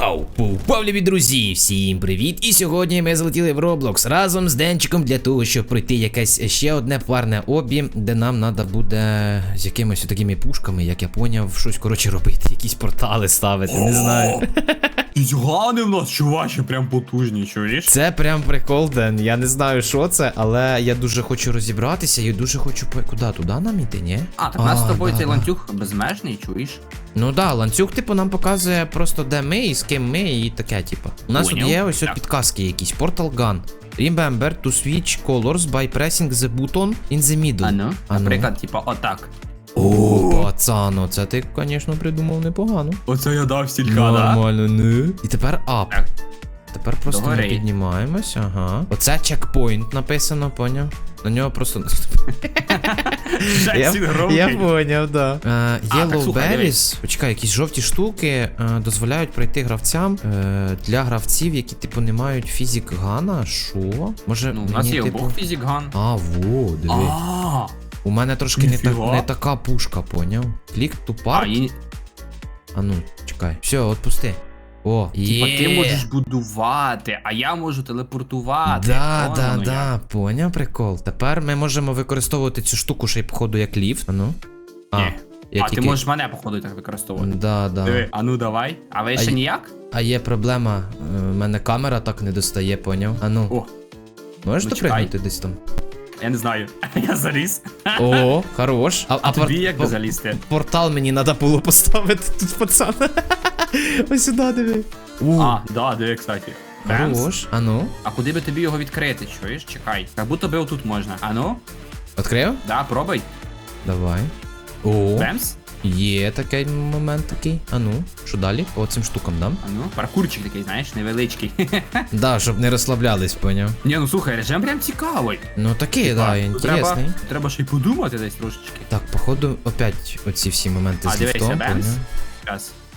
Вау! Попав, друзі! Всім привіт! І сьогодні ми залетіли в Roblox разом з Денчиком для того, щоб пройти якесь ще одне парне обі, де нам треба буде з якимись такими пушками, як я поняв, щось коротше робити, якісь портали ставити, не знаю. Гани в нас, чувачі, прям потужні, чуєш? Це прям прикол, Ден. Я не знаю, що це, але я дуже хочу розібратися і дуже хочу по. Куди? Туди нам іти, ні? А, так у нас з тобою цей ланцюг безмежний, чуєш? Ну да, ланцюг, типу, нам показує просто де ми і з ким ми, і таке, типу. У нас тут є ось от підказки якісь. Portal Gun. Remember to switch colors by pressing the button in the middle. А ну, ну. наприклад, типа, отак. О, пацано, це ти, звісно, придумав непогано. Оце я дав стілька, да? Нормально, не. І тепер ап. Так. Тепер просто ми Догори. піднімаємось, ага. Оце чекпоінт написано, поняв? На нього просто. Джексін я поняв, да. Так, Yellow Berries, почекай, якісь жовті штуки е, дозволяють пройти гравцям е, для гравців, які, типу, не мають фізик гана. Що? Може, Ну, у нас є типу... обох фізік ган. А, во, диви. У мене трошки не, так, не така пушка, поняв? Клік ту а, парт. і, А ну, чекай. Все, отпусти. О, типа, є. ти можеш будувати, а я можу телепортувати. Да, Вон да, воно да, як. поняв прикол. Тепер ми можемо використовувати цю штуку ще й походу як ліфт. А ну. А, Ні. я А ти можеш мене, походу, так використовувати. Да, да. Диви, а ну давай. А ви А ще й- ніяк? А є проблема, У мене камера так не достає, поняв? А ну, О, можеш ну, допригнути десь там? я не знаю. Я заліз. О, хорош. А, А тобі пор- як залізти? Портал мені треба було поставити тут, пацан. Ось сюди диви. У, А, да, диви, кстати. Бемс. хорош. А ну, А куди би тобі його відкрити, чуєш? Чекай. Як будто би отут можна. А ну? відкрив? Да, пробуй. Давай. О, Бемс. є такий момент такий. А ну, що далі? По цим штукам дам? А ну, паркурчик такий, знаєш, невеличкий. Да, щоб не розслаблялись, поняв. Ні, ну слухай, режим прям цікавий. Ну такий, да, інтересний. Треба, треба ще й подумати десь трошечки. Так, походу, опять оці всі моменти А, з дивися, ліфтом, Бемс. поняв? Зараз,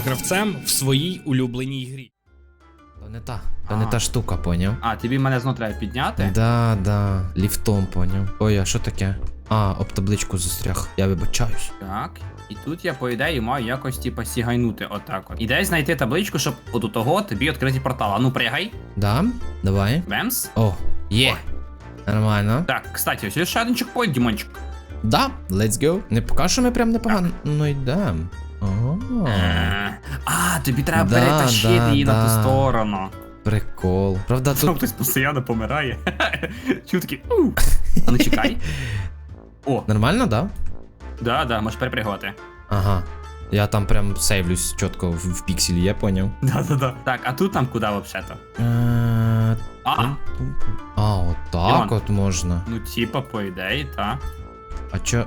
гравцем в своїй улюбленій грі. То не та, то не А. та штука, поняв? А, тобі мене знов треба підняти? Да, да, ліфтом, поняв. Ой, а що таке? А, об табличку застряг. Я вибачаюсь. Так. І тут я, по ідеї, маю якось типа сігайнути отак от. І десь знайти табличку, щоб от у того тобі відкриті портал. А ну пригай. Да? Давай. Бемс. О, є. Нормально. Так, кстати, ось ще один чекпоінт, Дімончик. Да, let's go. Не поки що ми прям непогано ну, йдемо. Е, А, тобі треба Да, перетащити да, її на ту да. сторону. Прикол. Правда, Там тут хтось постійно помирає. Чутки. «У». А ну чекай. О, нормально, да? да, да, можеш перепригувати. Ага. Я там прям сейвлюсь чітко в, в пікселі, я поняв. Да, да, да. Так, а тут там куди взагалі-то? Е, А, А, отак Іван. от можна. ну типа, по ідеї, та. А чо?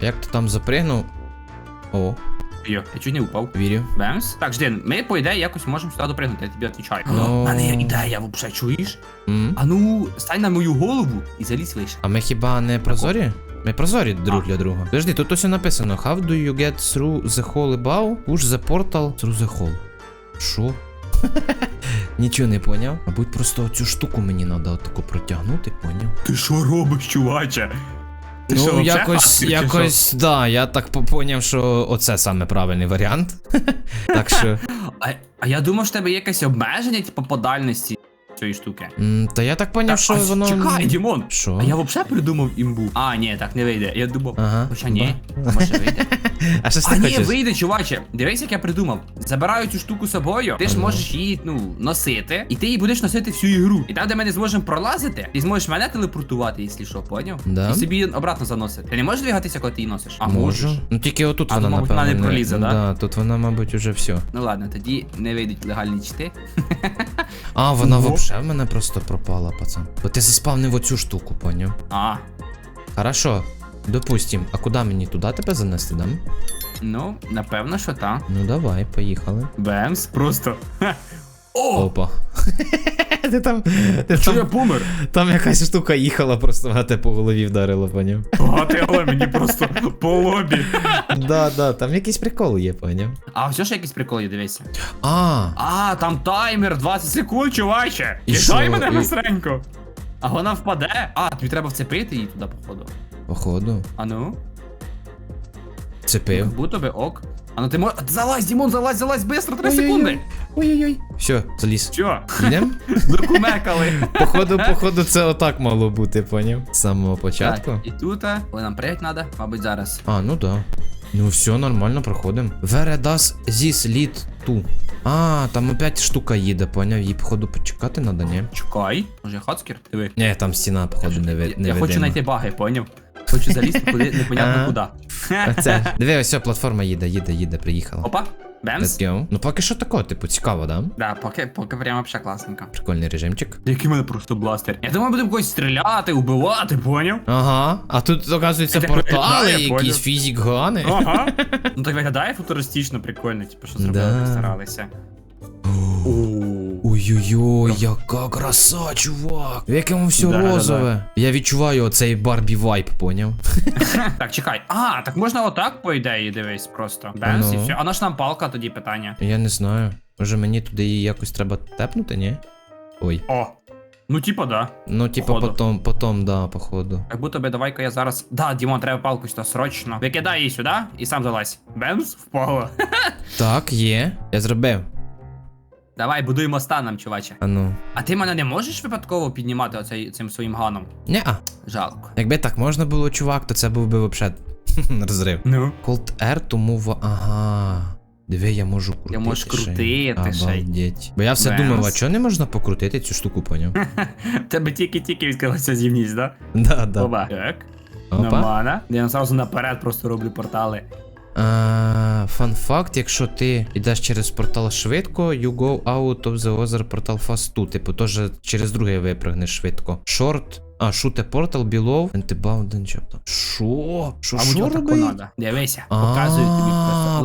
Як ти там запригнув? О, Йо, я чуть не упав. вірю. Бемс. Так, жди, ми, по ідеї, якось можемо сюди допригнути, я тобі відповідаю. Ну. У мене є ідея, взагалі, чуєш? М? А ну, стань на мою голову і залізь вище. А ми хіба не прозорі? Ми прозорі друг для друга. Подожди, тут ось написано How do you get through the hole above? Push the portal through the hole. Що? Нічого не поняв. Мабуть, просто цю штуку мені треба отаку протягнути, поняв? Ти що робиш, чуваче? Ти що, ну, вообще якось, чи якось, да, я так по- поняв, що оце саме правильний варіант. так що. А, а я думав, що в тебе є якесь обмеження, типу, по дальності цієї штуки. м, Та я так поняв, що а, воно. Чекай, Дімон! Що? А я взагалі придумав імбу. А, ні, так не вийде. Я думав. Ага. Хоча ні, а може вийде. А що ж А ти ні, хочеш? вийде, чуваче. Дивись, як я придумав. Забираю цю штуку з собою, ти ж Ага. можеш її ну, носити, і ти її будеш носити всю ігру. І там, де ми не зможемо пролазити, ти зможеш мене телепортувати, якщо що, поняв? Да. І собі обратно заносити. Ти не можеш двигатися, коли ти її носиш? А Можу. можеш. Ну тільки отут А, вона, ну, мабуть, напевно, вона не пролізе, да? Да, тут вона, мабуть, уже все. Ну ладно, тоді не вийдуть легальні чити. А, вона Ого. Душа в мене просто пропала, пацан. Бо ти заспавнив оцю штуку, поняв? А, Хорошо. Допустим, а куди мені туди тебе занести, дам? ну, напевно, що так. Ну давай, поїхали. Бемс, просто. Ха. О! Опа. ти там, ти Що я там, помер? там якась штука їхала, просто а те по голові вдарила, поняв? Багато але мені просто по лобі. да, да, там якийсь прикол є, поняв? А все ж якийсь прикол є, дивися. А, А, там таймер 20 секунд, чуваче. І Кидай мене І- быстренько. А вона впаде. А, тобі треба вцепити її туди, походу. походу. А ну? Цепив. Будто би ок. А ну ти можеш. Залазь, Дімон, залазь, залазь, быстро, 3 Ой-ой-ой. секунди. Ой-ой-ой. Все, заліз. Чо? Йдем? Докумекали. Походу, походу, це отак мало бути, поняв? З самого Так, початку. і тут, а, коли нам прийти треба, мабуть, зараз. А, ну да. Ну все, нормально, проходимо. Does this lead to? А, там опять штука їде, поняв? Їй, походу, почекати надо, ні? Чекай. Може, хацкер? Диви. Ні, там стіна, походу, не, ви- Я, я хочу знайти баги, поняв? Хочу залізти куди, непонятно куди. Оце. Диви, ось платформа їде, їде, їде, приїхала. Опа, бемс. Let's go. Ну поки що тако, типу, цікаво, да? Да, поки, поки прямо вообще класненько. Прикольний режимчик. Який в мене просто бластер. Я думаю, будемо когось стріляти, убивати, поняв? Ага, а тут, оказується, Це портали, якісь поняв. фізик гани. Ага. Ну так виглядає футуристично, прикольно, типу, що зробили, Да. постаралися. Ой-ой-ой, яка краса, чувак. В якому все Да, да, розове. Я відчуваю оцей Барбі вайп, поняв? Так, чекай. А, так можна отак, по ідеї, дивись, просто. Бемс і Ну. все. А наш нам палка тоді питання. Я не знаю. Може мені туди її якось треба тепнути, ні? Ой. О. Ну, типа, да. Ну, типа, Походу. потом, потом, да, походу. Як будто би давай-ка я зараз. Да, Дімон, треба палку сюди срочно. Викидай її сюди і сам залазь. Бемс, впало. Так, є. Я зробив. Давай, будуй моста нам, чуваче. А ну. А ти мене не можеш випадково піднімати оцей цим своїм ганом? Ня-а. Жалко. Якби так можна було, чувак, то це був би вообще розрив. Ну. Cold R, тому в... Ага. Диви, я можу крутити. Я можу крутити ще й. Бо я все Бемс. думав, а чого не можна покрутити цю штуку, поняв? Тебе тільки-тільки відкрилася зімність, да? Да, да. Оба. Так. Опа. Нормально. Я зразу наперед просто роблю портали. А, Фан факт, якщо ти йдеш через портал швидко, you go out of the other portal fast too. Типу, теж через другий випрыгнеш швидко. Short. А, a portal below and the bound job. Шо? Шо, шо робить? надо. Дивися, показую тобі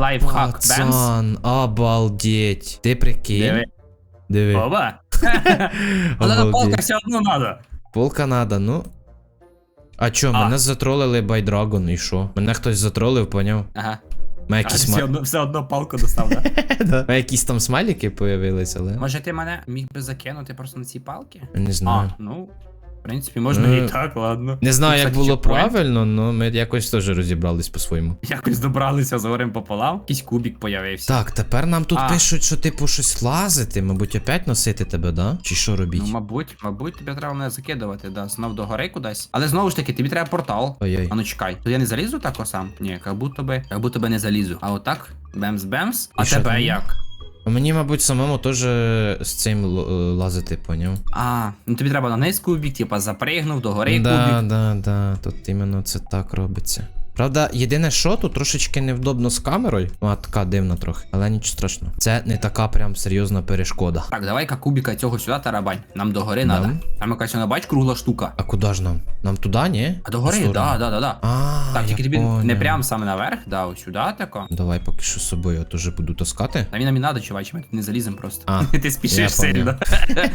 лайфхак. Пацан, обалдеть. Ти прикинь. Диви. Диви. Оба. Але на полка все одно надо. Полка надо, ну. А чо, А. мене затролили Байдрагон, і що? Мене хтось затролив, поняв? Ага. Мене А, якісь, все, ма... одно, все одно палку достав, да? да. Мене якісь там смайлики появились, але. Може ти мене міг би закинути просто на ці палки? Не А, знаю. ну. В принципі, можна Ну, і так, ладно. Не знаю, як було правильно, але ми якось теж розібрались по-своєму. Якось добралися з горем пополам. Якийсь кубик появився. Так, тепер нам тут А. пишуть, що типу щось лазити, мабуть, опять носити тебе, да? Чи що робіть? Ну, мабуть, мабуть, тобі треба мене закидувати, да, знов до гори кудись. Але знову ж таки, тобі треба портал. Ой-ой. А ну чекай, то я не залізу так сам? Ні, як будто би, як будто би не залізу. А отак, бемс-бемс. А тебе як? Мені, мабуть, самому теж з цим е, лазити, поняв? А, ну тобі треба на низ кубік, типа запригнув до гори Да, кубик. да, да, тут іменно це так робиться. Правда, єдине, що тут трошечки невдобно з камерою. Ну, а така дивна трохи, але нічого страшного. Це не така прям серйозна перешкода. Так, давай-ка кубика цього сюди тарабань. Нам до гори Да. надо. Там якась вона бач кругла штука. А куди ж нам? Нам туди, ні? А до гори, В сторону? да, да, да, да. А, Так, я тільки тобі не поняв. прям саме наверх, да, ось сюди тако. Давай поки що з собою, я теж буду таскати. Та він нам і надо, чувачі, ми тут не заліземо просто. А, Ти я спішиш поняв. сильно.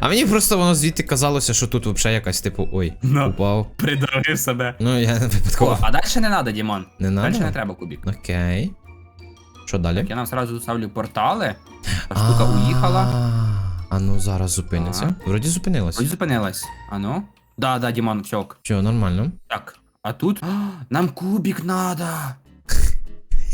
А мені просто воно звідти казалося, що тут взагалі якась, типу, ой, Ну. упав. Придавив себе. Ну, я не О, а далі не надо, Дімон. Не Далі не треба кубик. Окей. Що далі? Так, я нам сразу ставлю портали. Та штука уїхала. А, ну зараз зупиниться. Вроді зупинилась. Вроді зупинилась. А ну? Да, да, Дімон, все. ок. Що, нормально? Так. А тут. А, Нам кубик надо.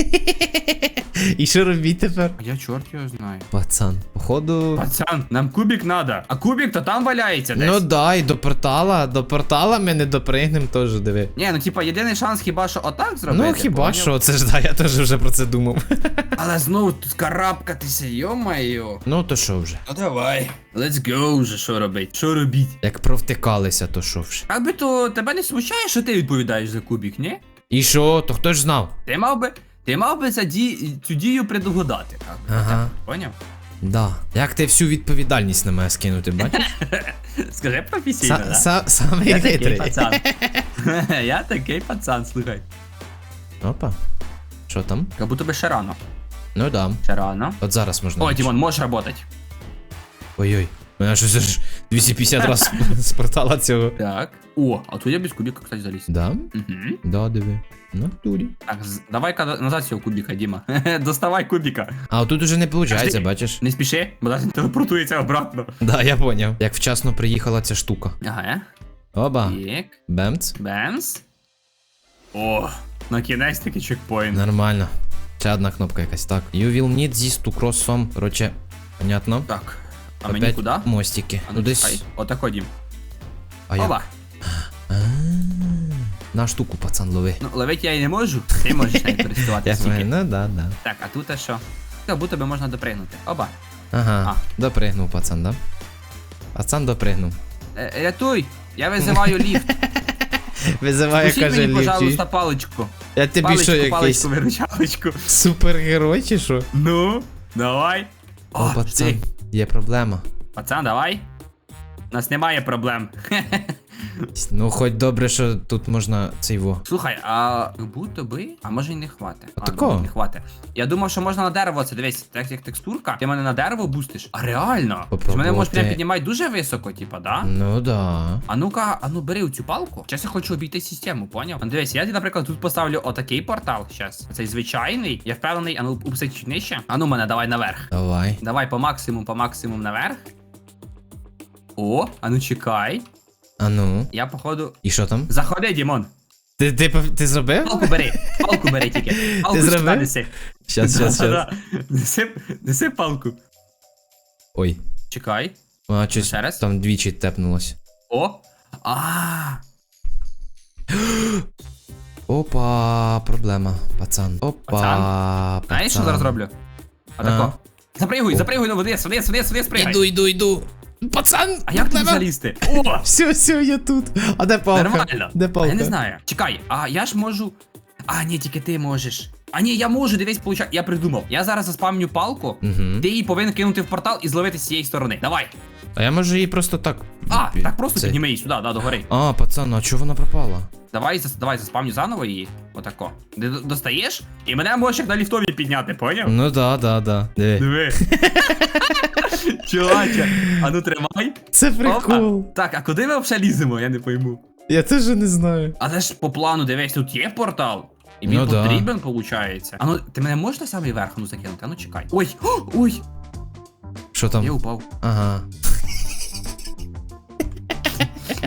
І що робіть тепер? А я чорт його знаю. Пацан, походу. Пацан, нам кубик надо. А кубик то там валяється десь. Ну да, і до портала, до портала ми не допригнемо теж, диви. Ні, ну типа єдиний шанс хіба що отак зробити. Ну хіба поняв? що, це ж да, я теж вже про це думав. Але знову тут карабкатися, йо-моє. Ну то що вже? Ну давай. Let's go вже, що робить? Що робіть? Як провтикалися, то що вже? Як би то тебе не смущає, що ти відповідаєш за кубик, ні? І що, то хто ж знав? Ти мав би. Ти мав би ця ді... цю дію предугадати, так? Ага. Поняв? Да. Як ти всю відповідальність на мене скинути, бачиш? Скажи професійно, да? са- Самий Я такий пацан. Я такий пацан, слухай. Опа. Що там? Как будто би ще рано. Ну да. Ще рано. От зараз можна. О, Дімон, можеш работать. Ой-ой. Мене щось аж 250 раз з портала цього. Так. О, а тут я без кубика, кстати, заліз. Да? Угу. Да, диви. На турі. Так, з- давай-ка назад цього кубика, Діма. Доставай кубика. А тут уже не виходить, бачиш? Не спіши, бо зараз він телепортується обратно. Да, я поняв. Як вчасно приїхала ця штука. Ага. Оба. Так. Бемц. Бемс. О, на кінець таки чекпоінт. Нормально. Ще одна кнопка якась. Так. You will need this to cross some. Короче, понятно. Так. А мені куди? мостики. А Ну ну, десь. Отако, Дім. А я. Оба. А, На штуку, пацан, лови. Ну, ловить я і не можу. Ти можеш нею користуватися. ну да, да. Так, а тут а що? Як будто би можна допригнути. Оба. Ага, допригнув, пацан, да? Пацан допригнув. Е, рятуй! Я визиваю ліфт. Визиває, Пустіть каже, мені, ліфті. пожалуйста, паличку. Я тобі Паличку, що, якийсь паличку, виручалочку. супергерой чи що? Ну, давай. О, пацан, жди. Є проблема. Пацан, давай. У нас немає проблем. Ну, хоч добре, що тут можна цей во. Слухай, а як будто би, а може й не хватить. А такого? ну, Не хватить. Я думав, що можна на дерево це дивись, так як текстурка, ти мене на дерево бустиш. А реально? Ти мене можеш прям піднімати дуже високо, типа, да? Ну да. А ну-ка, а ну бери цю палку. Зараз я хочу обійти систему, поняв? А дивись, я, наприклад, тут поставлю отакий портал. Щас. Цей звичайний. Я впевнений, а ну упусить чуть нижче. А ну мене, давай наверх. Давай. Давай по максимуму, по максимуму наверх. О, а ну чекай. А ну. Я походу. І що там? Заходи, Дімон. Ти, ти, ти зробив? Палку бери. Палку бери тільки. Палку сюди зробив? неси. Щас, щас, щас. Да-да. Неси, неси палку. Ой. Чекай. А, щось Ще раз? там двічі тепнулось. О. А. Опа, проблема, пацан. Опа, Пацан? пацан. Знаєш, що зараз роблю? Отако. Запригуй, запригуй, ну вниз, вниз, вниз, вниз, пригай. Іду, іду, іду. Пацан! А як проблема. залізти? О! Все, все, я тут. А де палка? Нормально. Де палка? я не знаю. Чекай, а я ж можу. А, ні, тільки ти можеш. А ні, я можу, дивись, получай. Я придумав. Я зараз заспамню палку, Угу. ти її повинен кинути в портал і зловити з цієї сторони. Давай. А я можу її просто так. А, пі- так просто це- підніми її сюди, да, догори. А, пацан, а чого вона пропала? Давай, зас- давай заспамню заново її. Отако. Ти д- достаєш? І мене можеш як на ліфтові підняти, поняв? Ну да, да, да. Диви. Диви. Чуваче, а ну тримай. Це прикол. Опа. Так, а куди ми взагалі ліземо? Я не пойму. Я теж не знаю. Але ж по плану, дивись, тут є портал. І він Ну да. потрібен, виходить. А ну, ти мене можеш на самий верх ну закинути? А ну чекай. Ой! О, ой! Що там? Я упав. Ага.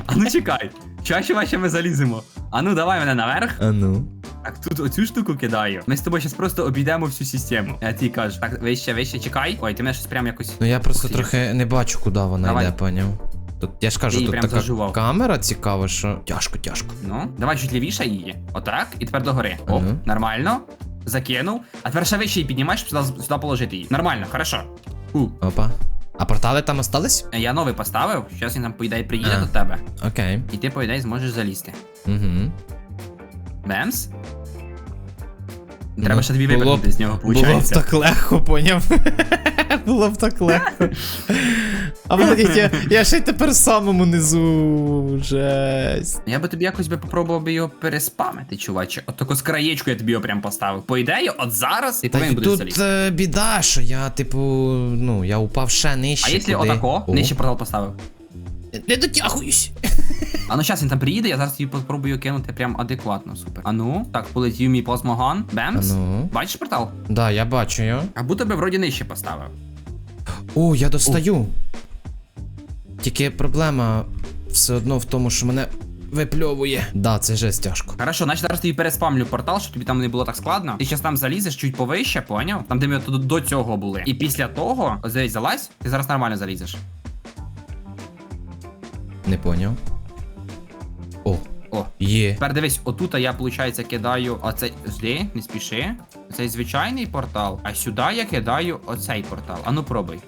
А ну чекай. Чаще ваще ми заліземо. А ну давай мене наверх. А ну. Так, тут оцю штуку кидаю. Ми з тобою зараз просто обійдемо всю систему. Я тобі кажу. Так, вище, вище, чекай. Ой, ти мене щось прям якось. Ну я просто Ух ти. трохи не бачу, куди вона Давай. йде, поняв. Тут я ж кажу, її тут прям така зажував. камера цікава, що тяжко, тяжко. Ну, давай чуть лівіше її. Отак. І тепер догори. Оп, Мгм. нормально. Закинув. А тепер ще вище її піднімаєш, щоб сюди, сюди положити її. Нормально, хорошо. У. Опа. А портали там остались? Я новий поставив, зараз він там по ідеї приїде А. до тебе. Окей. І ти по ідеї зможеш залізти. Угу. Бемс. Треба Ну, ще тобі було з нього, Було б так легко, поняв. Було б так легко. А блядь, я, я ще й тепер самому низу. Жесть. Я би тобі якось би попробував би його переспамити, чуваче. От таку з краєчку я тобі його прям поставив. По ідеї, от зараз ти повинен будеш тут е, біда, що я, типу, ну, я упав ще нижче. А якщо отако, нижче портал поставив. Не дотягуюсь. А ну зараз він там приїде, я зараз тобі попробую кинути прям адекватно, супер. А ну, так, полетів мій плазмоган. Бемс. А ну. Бачиш портал? Да, я бачу його. А будто би вроді нижче поставив. О, я достаю. Тільки проблема все одно в тому, що мене випльовує. Да, це жесть тяжко. Хорошо, значить зараз тобі переспамлю портал, щоб тобі там не було так складно. Ти зараз там залізеш чуть повище, поняв? Там, де ми до, до цього були. І після того, ось залазь, ти зараз нормально залізеш. Не поняв. О, є. Тепер дивись, отут я, виходить, кидаю оцей. Жди, не спіши. Цей звичайний портал, а сюди я кидаю оцей портал. А ну пробуй.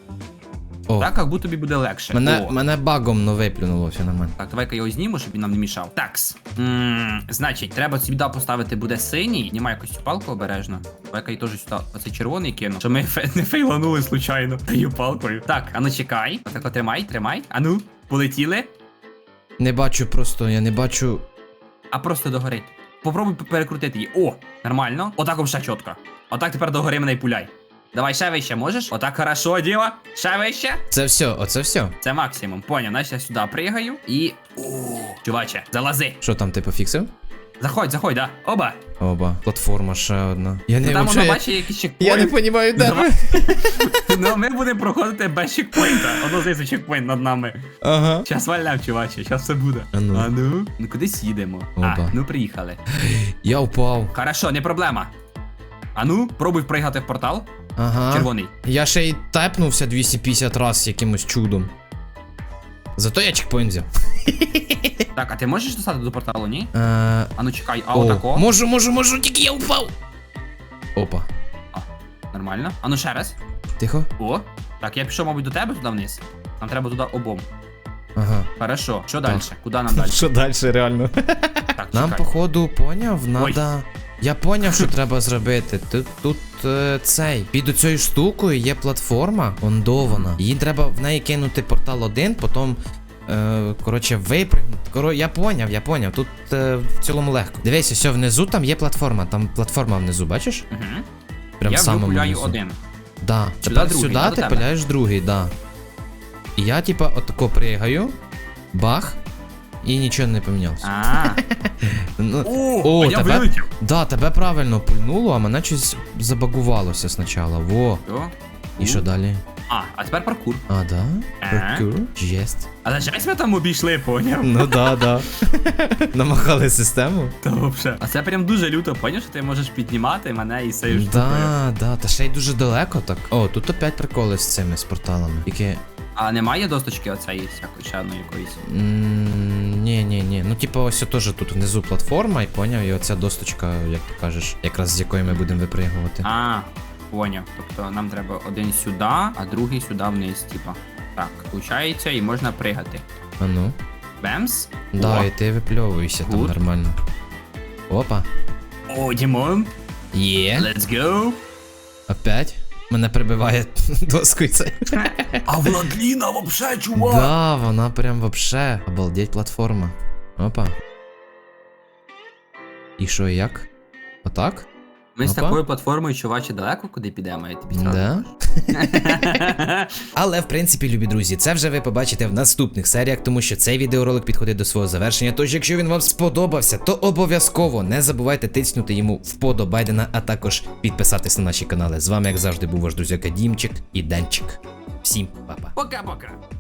О. Так, як будто тобі буде легше. Мене, О. мене багом ну, виплюнуло, все нормально. Так, давай-ка його зніму, щоб він нам не мішав. Такс. м значить, треба сюди поставити буде синій. Знімай якусь цю палку обережно. Давай-ка я теж сюди оцей червоний кину. Щоб ми фе- не фейланули случайно тою палкою. Так, а ну чекай. Отако тримай, тримай. А ну, полетіли. Не бачу просто, я не бачу. А просто догорить. Попробуй перекрутити її. О, нормально. Отак ще чітко. Отак тепер догори мене і пуляй. Давай ще вище, можеш? Отак хорошо, діва. Ще вище. Це все, оце все. Це максимум. Поняв, значить я сюди пригаю і. О, чуваче, залази. Що там ти пофіксив? Заходь, заходь, да. Оба. Оба. Платформа ще одна. Я не Ну, там вообще- воно бачить якийсь Я не розумію, де ви. Ну, ми будемо проходити без чекпоінта. Одно здається чекпоінт над нами. Ага. Щас валяв, чуваче, щас все буде. А ну. А ну? Ну кудись їдемо. А, ну приїхали. Я впав. Хорошо, не проблема. А ну, пробуй пригати в портал. Ага. Червоний. Я ще й тепнувся 250 раз якимось чудом. Зато я чекпоінт взяв. Так, а ти можеш достати до порталу, ні? Е, А ну чекай, а о, отако. Можу, можу, можу, тільки я впав. Опа. Нормально. А ну ще раз. Тихо. О. Так, я пішов, мабуть, до тебе туди вниз. Нам треба туди обом. Ага. Хорошо. Що далі? Куди нам далі? Що далі, реально? Так, Нам, чекай. походу, поняв, Ой. надо. Я поняв, що треба зробити. Тут, тут е, цей. Під цією штукою є платформа ондована. Її треба в неї кинути портал один, потім. Е, коротше, випрыгнути. Коро... Я поняв, я поняв. Тут е, в цілому легко. Дивись, все внизу там є платформа. Там платформа внизу, бачиш? Угу. Прям я самому випуляю внизу. один. Да. Сюди Тепер другий, сюди до ти тебе? пиляєш другий, да. І я, типа, отако пригаю, бах, і нічого не помінялося. А. Ну, О, а я тебе- вилетів. Да, тебе правильно пульнуло, а мене щось забагувалося спочатку. Во. Що? І що далі? А, а тепер паркур. А, да? Ага. Паркур? Єсть. Але жесть ми там обійшли, поняв? Ну да, да. Намахали систему. Та вообще. А це прям дуже люто, поняв, що ти можеш піднімати мене і сейв Да, да, та ще й дуже далеко так. О, тут опять приколи з цими з порталами. Тільки. А немає досточки оцеї всякої ще одної якоїсь. м, Ні, ні, ні. Ну, типу, ось теж тут внизу платформа, і поняв, і оця досточка, як ти кажеш, якраз з якої ми будемо випригувати. А, поняв. Тобто нам треба один сюди, а другий сюди вниз, типа. Так, включається і можна пригати. А ну. Бемс. Да, О. і ти випльовуєшся там Гуд. нормально. Опа. О, Дімон, Є. let's go. Опять? Мене прибиває доскою це. А Владліна вообще, чувак. Да, вона прям вообще. Обалдеть платформа. Опа. І що, як? Отак? Ми з Опа. такою платформою, чувачі, далеко куди підемо, я тобі зразу Да. Але в принципі, любі друзі, це вже ви побачите в наступних серіях, тому що цей відеоролик підходить до свого завершення. Тож, якщо він вам сподобався, то обов'язково не забувайте тиснути йому вподобайдена, а також підписатись на наші канали. З вами, як завжди, був ваш друзяка Дімчик і Денчик. Всім па-па. Пока-пока.